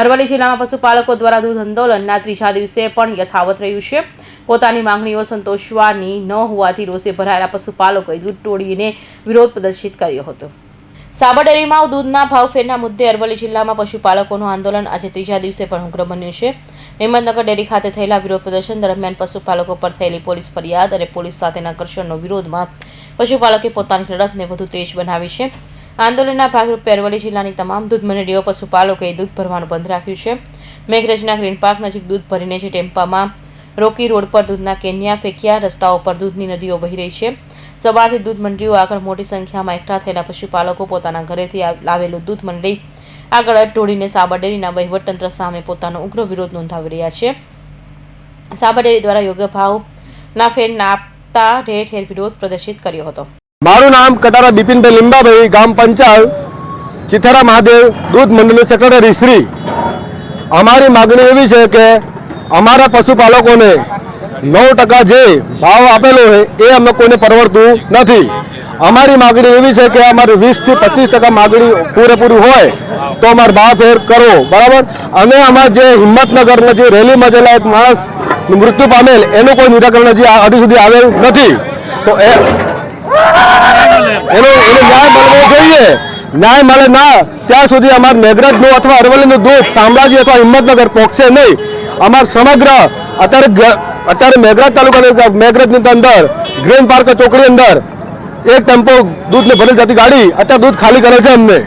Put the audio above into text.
અરવલ્લી જિલ્લામાં પશુપાલકો દ્વારા દૂધ આંદોલનના ત્રીજા દિવસે પણ યથાવત રહ્યું છે. પોતાની માંગણીઓ સંતોષવાની ન હોવાથી રોષે ભરાયેલા પશુપાલકોએ દૂધ તોડીને વિરોધ પ્રદર્શિત કર્યો હતો. સાબરડેરીમાં દૂધના ભાવ ફેરના મુદ્દે અરવલ્લી જિલ્લામાં પશુપાલકોનું આંદોલન આજે ત્રીજા દિવસે પણ ઉગ્ર બન્યું છે. હિંમતનગર ડેરી ખાતે થયેલા વિરોધ પ્રદર્શન દરમિયાન પશુપાલકો પર થયેલી પોલીસ ફરિયાદ અને પોલીસ સાથેના ઘર્ષણનો વિરોધમાં પશુપાલકે પોતાની લડતને વધુ તેજ બનાવી છે. આંદોલનના ભાગરૂપે અરવલ્લી જિલ્લાની તમામ દૂધ મંડળીઓ, પશુપાલકોએ દૂધ ભરવાનું બંધ રાખ્યું છે. મેઘરજના ગ્રીન પાર્ક નજીક દૂધ ભરીને જે ટેમ્પામાં રોકી રોડ પર દૂધના કેન્યા ફેંક્યા, રસ્તાઓ પર દૂધની નદીઓ વહી રહી છે. સવારથી દૂધ મંડળીઓ આગળ મોટી સંખ્યામાં એકઠા થયેલા પશુપાલકો પોતાના ઘરેથી લાવેલું દૂધ મંડળી આગળ ઢોળીને સાબરડેરીના વહીવટતંત્ર સામે પોતાનો ઉગ્ર વિરોધ નોંધાવી રહ્યા છે. સાબરડેરી દ્વારા યોગ્ય ભાવના ફેર નાપતા ઠેર ઠેર વિરોધ પ્રદર્શિત કર્યો હતો. મારું નામ કટારા બિપિનભાઈ લીંબાભાઈ, ગામ પંચાલ, ચિથારા મહાદેવ, દૂધ મંડળ સેક્રેટરી શ્રી. અમારી માગણી એવી છે કે અમારા પશુપાલકોને નવ ટકા જે ભાવ આપેલો હોય એ અમે કોઈને પરવડતું નથી. અમારી માગણી એવી છે કે અમારે વીસથી પચીસ ટકા માગણી પૂરેપૂરી હોય તો અમારે ભાવ ફેર કરવો, બરાબર? અને અમારે જે હિંમતનગરના જે રેલીમાં જેલા એક માણસ મૃત્યુ પામેલ, એનું કોઈ નિરાકરણ હજી હજુ સુધી આવેલ નથી. તો એ એનો એનો ન્યાય મળવો જોઈએ. ન્યાય મળે ના, ત્યાં સુધી અમારે મેઘરજનું અથવા અરવલ્લીનું દૂધ, શામળાજી અથવા હિંમતનગર પહોંચશે નહીં. અમાર સમગ્ર, અત્યારે અત્યારે મેઘરજ તાલુકાની મેઘરજની અંદર, ગ્રીન પાર્ક ચોકડી અંદર, એક ટેમ્પો દૂધને ભરેલ જતી ગાડી, અત્યારે દૂધ ખાલી કરે છે અમને.